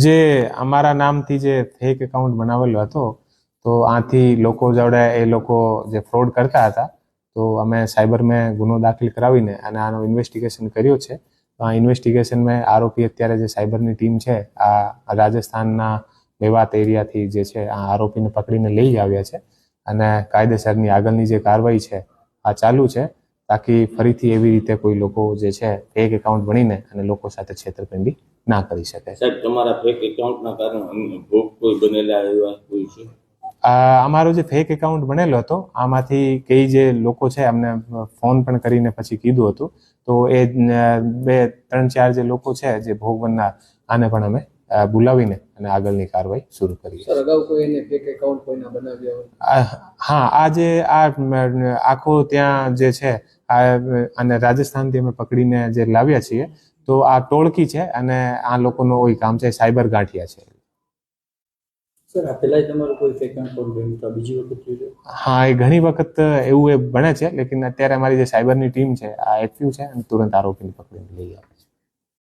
જે અમારા નામથી જે ફેક એકાઉન્ટ બનાવેલો હતો, તો આથી લોકો જોડે એ લોકો જે ફ્રોડ કરતા હતા, તો અમે સાયબરમાં ગુનો દાખલ કરાવીને અને આનો ઇન્વેસ્ટિગેશન કર્યો છે. તો આ ઇન્વેસ્ટિગેશનમાં આરોપી અત્યારે જે સાયબરની ટીમ છે, આ રાજસ્થાનના મેવાત એરિયાથી જે છે, આ આરોપીને પકડીને લઈ આવ્યા છે અને કાયદેસરની આગળની જે કાર્યવાહી છે, આ ચાલુ છે. તાકી ફરીથી એવી રીતે કોઈ લોકો જે છે ફેક એકાઉન્ટ બનીને અને લોકો સાથે છેતરપિંડી ના કરી શકે. સાહેબ તમારા ફેક એકાઉન્ટના કારણે ભોગ કોઈ બનેલા એવા કોઈ છે? અમારો જે ફેક એકાઉન્ટ બનેલો હતો આમાંથી કઈ જે લોકો છે અમને ફોન પણ કરીને પછી કીધું હતું. તો એ બે ત્રણ ચાર જે લોકો છે જે ભોગ બનનાર આને પણ અમે બોલાવીને અને આગળની કાર્યવાહી શરૂ કરી સર અગાઉ કોઈ એને ફેક એકાઉન્ટ કોઈના બનાવ્યા હોય? હા આ જે આ આખો ત્યાં જે છે અને અને રાજસ્થાનથી અમે પકડીને જે લાવ્યા છીએ તો આ ટોળકી છે અને આ લોકોનો કોઈ કામ છે સાયબર ગાંઠિયા છે. સર આ પહેલાંય તમારું કોઈ ફેક એકાઉન્ટ બન્યું તો બીજી વખત હા એ ઘણી વખત એવું એ બને છે લેકિન અત્યારે અમારી જે સાયબરની ટીમ છે આ એક્ટિવ છે અને તુરંત આરોપીને પકડીને લઈ આવે